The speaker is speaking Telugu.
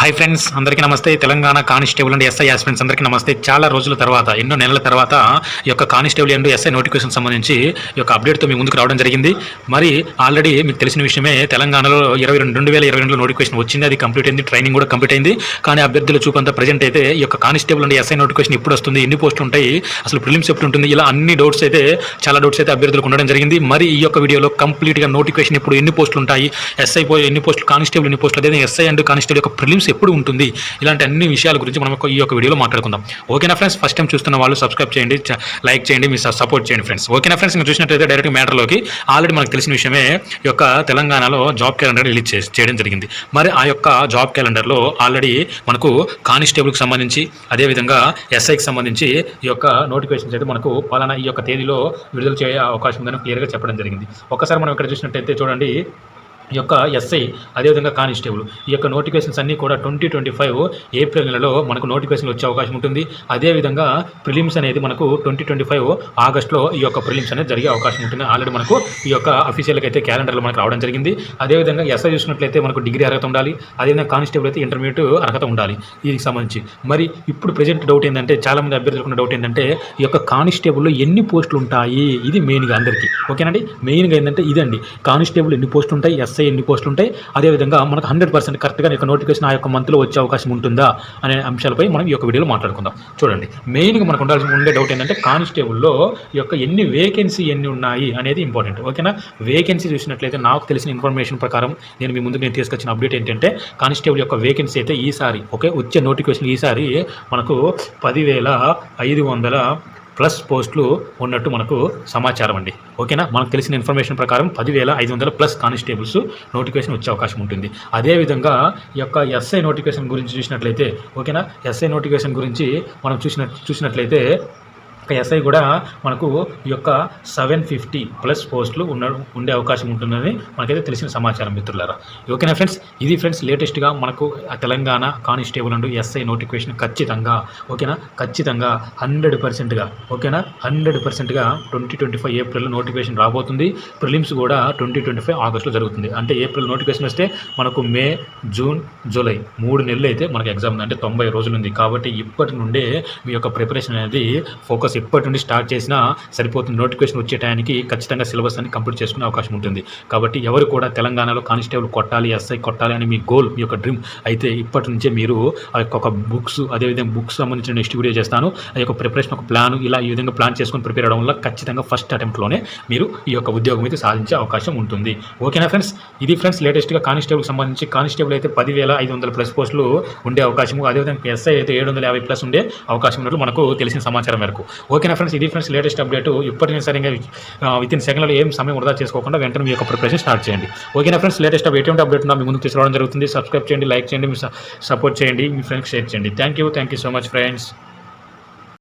హాయ్ ఫ్రెండ్స్ అందరికీ నమస్తే. Telangana constable and SI friends అందరికీ నమస్తే. చాలా రోజుల తర్వాత ఎన్నో నెలల తర్వాత ఈ యొక్క కానిస్టేబుల్ అండ్ ఎస్ఐ నోటిఫికేషన్ సంబంధించి ఈ యొక్క అప్డేట్తో మీ ముందుకు రావడం జరిగింది. మరి ఆల్రెడీ మీకు తెలిసిన విషయమే తెలంగాణలో ఇరవై రెండు రెండు వేల ఇరవై రెండులో నోటిఫికేషన్ వచ్చింది. అది కంప్లీట్ అయింది ట్రైనింగ్ కూడా కంప్లీట్ అయింది. కానీ అభ్యర్థుల చూపంత ప్రజెంట్ అయితే ఈ యొక్క కానిస్టేబుల్ అండ్ ఎస్ఐ నోటిఫికేషన్ ఇప్పుడు వస్తుంది. ఎన్ని పోస్టులు ఉంటాయి? అసలు ప్రిలిమ్స్ ఎప్పుడు ఉంటుంది? ఇలా అన్ని డౌట్స్ అయితే చాలా డౌట్స్ అయితే అభ్యర్థులకు ఉండడం జరిగింది. మరి ఈ యొక్క వీడియోలో కంప్లీట్గా నోటిఫికేషన్ ఇప్పుడు ఎన్ని పోస్టులు ఉంటాయి? ఎస్ఐ పో ఎన్ని పోస్టులు? కానిస్టేబుల్ ఎన్ని పోస్టులు? అదే ఎస్ఐ అండ్ కానిస్టేబుల్ యొక్క ప్రిలిమ్స్ ఎప్పుడు ఉంటుంది? ఇలాంటి అన్ని విషయాల గురించి మనం ఈ యొక్క వీడియోలో మాట్లాడుకుందాం. ఓకేనా ఫ్రెండ్స్ ఫస్ట్ టైం చూస్తున్న వాళ్ళు సబ్స్క్రైబ్ చేయండి లైక్ చేయండి మీ సపోర్ట్ చేయండి ఫ్రెండ్స్ ఓకేనా ఫ్రెండ్స్ ఇంకా చూసినట్లయితే డైరెక్ట్ మ్యాటర్లోకి ఆల్రెడీ మనకు తెలిసిన విషయమే ఈ యొక్క తెలంగాణలో జాబ్ క్యాలెండర్ రిలీజ్ చేయడం జరిగింది. మరి ఆ యొక్క జాబ్ క్యాలెండర్లో ఆల్రెడీ మనకు కానిస్టేబుల్కి సంబంధించి అదేవిధంగా ఎస్ఐకి సంబంధించి ఈ యొక్క నోటిఫికేషన్స్ అయితే మనకు పలానా ఈ యొక్క తేదీలో విడుదల చేయ అవకాశం ఉందని క్లియర్గా చెప్పడం జరిగింది. ఒకసారి మనం ఇక్కడ చూసినట్టయితే చూడండి యొక్క ఎస్ఐ అదేవిధంగా కానిస్టేబుల్. ఈ యొక్క నోటిఫికేషన్స్ అన్నీ కూడా ట్వంటీ ట్వంటీ ఫైవ్ ఏప్రిల్ నెలలో మనకు నోటిఫికేషన్లు వచ్చే అవకాశం ఉంటుంది. అదేవిధంగా ప్రిలిమ్స్ అనేది మనకు ట్వంటీ ట్వంటీ ఫైవ్ ఆగస్ట్లో ఈ యొక్క ప్రిలిమ్స్ అనేది జరిగే అవకాశం ఉంటుంది. ఆల్రెడీ మనకు ఈ యొక్క అఫీషియల్గా అయితే క్యాలెండర్లో మనకు రావడం జరిగింది. అదేవిధంగా ఎస్ఐ చూసినట్లయితే మనకు డిగ్రీ అర్హత ఉండాలి. అదేవిధంగా కానిస్టేబుల్ అయితే ఇంటర్మీడియట్ అర్హత ఉండాలి దీనికి సంబంధించి. మరి ఇప్పుడు ప్రజెంట్ డౌట్ ఏంటంటే చాలామంది అభ్యర్థులకు డౌట్ ఏంటంటే ఈ యొక్క కానిస్టేబుల్లో ఎన్ని పోస్టులు ఉంటాయి? ఇది మెయిన్గా అందరికీ. ఓకేనండి? మెయిన్గా ఏంటంటే ఇదండి. కానిస్టేబుల్ ఎన్ని పోస్టులు ఉంటాయి? ఎస్ఐ ఎన్ని పోస్టులు ఉంటాయి అదేవిధంగా మనకు హండ్రెడ్ పర్సెంట్ కరెక్ట్గా యొక్క నోటిఫికేషన్ ఆ యొక్క మంత్లో వచ్చే అవకాశం ఉంటుందా అనే అంశాలపై మనం ఈ యొక్క వీడియోలో మాట్లాడుకుందాం. చూడండి మెయిన్గా మనకు ఉండాల్సిన ఉండే డౌట్ ఏంటంటే కానిస్టేబుల్లో ఈ యొక్క ఎన్ని వేకెన్సీ ఎన్ని ఉన్నాయి అనేది ఇంపార్టెంట్. ఓకేనా? వేకెన్సీ చూసినట్లయితే నాకు తెలిసిన ఇన్ఫర్మేషన్ ప్రకారం నేను మీ ముందుకు నేను తీసుకొచ్చిన అప్డేట్ ఏంటంటే కానిస్టేబుల్ యొక్క వేకెన్సీ అయితే ఈసారి ఓకే వచ్చే నోటిఫికేషన్ ఈసారి మనకు పదివేల ఐదు వందల ప్లస్ పోస్టులు ఉన్నట్టు మనకు సమాచారం అండి. ఓకేనా? మనకు తెలిసిన ఇన్ఫర్మేషన్ ప్రకారం పదివేల ఐదు వందల ప్లస్ కానిస్టేబుల్స్ నోటిఫికేషన్ వచ్చే అవకాశం ఉంటుంది. అదేవిధంగా ఈ యొక్క ఎస్ఐ నోటిఫికేషన్ గురించి చూసినట్లయితే ఓకేనా? ఎస్ఐ నోటిఫికేషన్ గురించి మనం చూసిన చూసినట్లయితే ఎస్ఐ కూడా మనకు ఈ యొక్క సెవెన్ ఫిఫ్టీ ప్లస్ పోస్టులు ఉన్న ఉండే అవకాశం ఉంటుందని మనకైతే తెలిసిన సమాచారం మిత్రులారా. ఓకేనా ఫ్రెండ్స్ ఇది ఫ్రెండ్స్ లేటెస్ట్గా మనకు Telangana constable and SI notification ఖచ్చితంగా ఓకేనా ఖచ్చితంగా హండ్రెడ్ పర్సెంట్గా ఓకేనా హండ్రెడ్ పర్సెంట్గా ట్వంటీ ట్వంటీ ఫైవ్ ఏప్రిల్లో నోటిఫికేషన్ రాబోతుంది. ప్రిలిమ్స్ కూడా ట్వంటీ ట్వంటీ ఫైవ్ ఆగస్ట్లో జరుగుతుంది. అంటే ఏప్రిల్ నోటిఫికేషన్ వస్తే మనకు మే జూన్ జూలై మూడు నెలలు అయితే మనకు ఎగ్జామ్ ఉంది. అంటే తొంభై రోజులు ఉంది. కాబట్టి ఇప్పటి నుండే మీ యొక్క ప్రిపరేషన్ అనేది ఫోకస్ ఇప్పటి నుండి స్టార్ట్ చేసినా సరిపోతుంది నోటిఫికేషన్ వచ్చే టైంకి ఖచ్చితంగా సిలబస్ అని కంప్లీట్ చేసుకునే అవకాశం ఉంటుంది. కాబట్టి ఎవరు కూడా తెలంగాణలో కానిస్టేబుల్ కొట్టాలి ఎస్ఐ కొట్టాలి అని మీ గోల్ మీ యొక్క డ్రీమ్ అయితే ఇప్పటి నుంచే మీరు ఆ యొక్క ఒక బుక్స్ అదేవిధంగా బుక్స్ సంబంధించిన నెక్స్ట్ వీడియో చేస్తాను. ఆ యొక్క ప్రిపరేషన్ ఒక ప్లాన్ ఇలా ఈ విధంగా ప్లాన్ చేసుకొని ప్రిపేర్ అవడం వల్ల ఖచ్చితంగా ఫస్ట్ అటెంప్ట్లోనే మీరు ఈ యొక్క ఉద్యోగం అయితే సాధించే అవకాశం ఉంటుంది. ఓకేనా ఫ్రెండ్స్? ఇది ఫ్రెండ్స్ లేటెస్ట్గా కానిస్టేబుల్ సంబంధించి కానిస్టేబుల్ అయితే పదివేల ఐదు వందల ప్లస్ పోస్టులు ఉండే అవకాశము. అదేవిధంగా ఎస్ఐ అయితే ఏడు వందల యాభై ప్లస్ ఉండే అవకాశం ఉన్నట్లు మనకు తెలిసిన సమాచారం మేరకు. ఓకేనా ఫ్రెండ్స్ ఇది ఫ్రెండ్స్ లేటెస్ట్ అప్డేట్ ఇప్పటికీ సరిగా విత్ ఇన్ సెకండ్లో ఏం సమయం వృధా చేసుకోకుండా వెంటనే మీ యొక్క ప్రిపరేషన్ స్టార్ట్ చేయండి. ఓకేనా ఫ్రెండ్స్ లేటెస్ట్ ఎటువంటి అప్డేట్ ఉన్నా మీ ముందుకు తీసుకురావడం జరుగుతుంది. సబ్స్క్రైబ్ చేయండి లైక్ చేయండి మీ సపోర్ట్ చేయండి మీ ఫ్రెండ్స్ షేర్ చేయండి. Thank you thank you so much friends